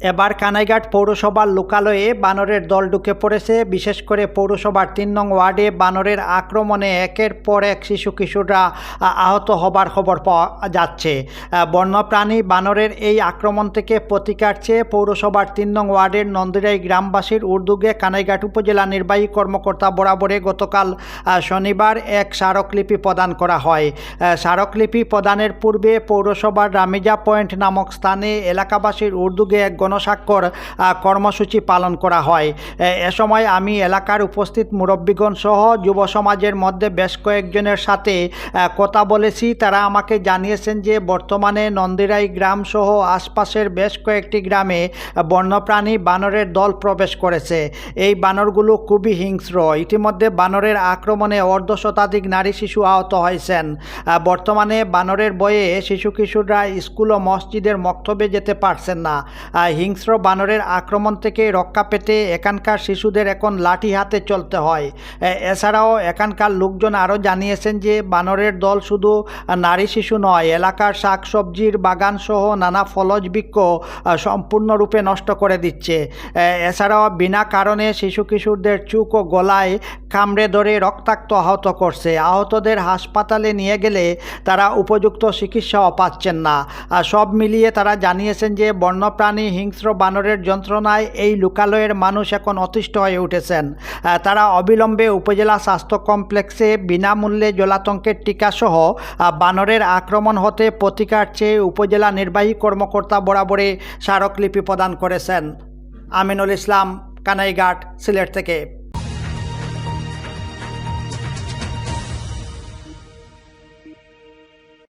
এবার কানাইঘাট পৌরসভার লোকালয়ে বানরের দল ঢুকে পড়েছে। বিশেষ করে পৌরসভার তিন নং ওয়ার্ডে বানরের আক্রমণে একের পর এক শিশু কিশোররা আহত হবার খবর পাওয়া যাচ্ছে। বন্যপ্রাণী বানরের এই আক্রমণ থেকে প্রতিকার চেয়ে পৌরসভার তিন নং ওয়ার্ডের নন্দিরাই গ্রামবাসীর উদ্যোগে কানাইঘাট উপজেলা নির্বাহী কর্মকর্তা বরাবরে গতকাল শনিবার এক স্মারকলিপি প্রদান করা হয়। স্মারকলিপি প্রদানের পূর্বে পৌরসভার রামিজা পয়েন্ট নামক স্থানে এলাকাবাসীর উদ্যোগে এক গণস্বাক্ষর কর্মসূচি পালন করা হয়। এ সময় আমি এলাকার উপস্থিত মুরব্বীগণ সহ যুব সমাজের মধ্যে বেশ কয়েকজনের সাথে কথা বলেছি। তারা আমাকে জানিয়েছেন যে বর্তমানে নন্দিরাই গ্রাম সহ আশপাশের বেশ কয়েকটি গ্রামে বন্যপ্রাণী বানরের দল প্রবেশ করেছে। এই বানরগুলো খুবই হিংস্র। ইতিমধ্যে বানরের আক্রমণে অর্ধ শতাধিক নারী শিশু আহত হয়েছেন। বর্তমানে বানরের বয়ে শিশু কিশোররা স্কুল ও মসজিদের মক্তবে যেতে পারছেন না। হিংস্র বানরের আক্রমণ থেকে রক্ষা পেতে এখানকার শিশুদের এখন লাঠি হাতে চলতে হয়। এছাড়াও এখানকার লোকজন আরও জানিয়েছেন যে বানরের দল শুধু নারী শিশু নয়, এলাকার শাকসবজির বাগান সহ নানা ফলজ বৃক্ষ সম্পূর্ণরূপে নষ্ট করে দিচ্ছে। এছাড়াও বিনা কারণে শিশু কিশোরদের চুক ও গলায় কামড়ে ধরে রক্তাক্ত আহত করছে। আহতদের হাসপাতালে নিয়ে গেলে তারা উপযুক্ত চিকিৎসাও পাচ্ছেন না। আর সব মিলিয়ে তারা জানিয়েছেন যে, বন্যপ্রাণী হিংস্র বানরের যন্ত্রণায় এই লোকালয়ের মানুষ এখন অতিষ্ঠ হয়ে উঠেছেন। তারা অবিলম্বে উপজেলা স্বাস্থ্য কমপ্লেক্সে বিনামূল্যে জলাতঙ্কের টিকাসহ বানরের আক্রমণ হতে প্রতিকার চেয়ে উপজেলা নির্বাহী কর্মকর্তা বরাবরে স্মারকলিপি প্রদান করেছেন। আমিনুল ইসলাম, কানাইঘাট, সিলেট থেকে।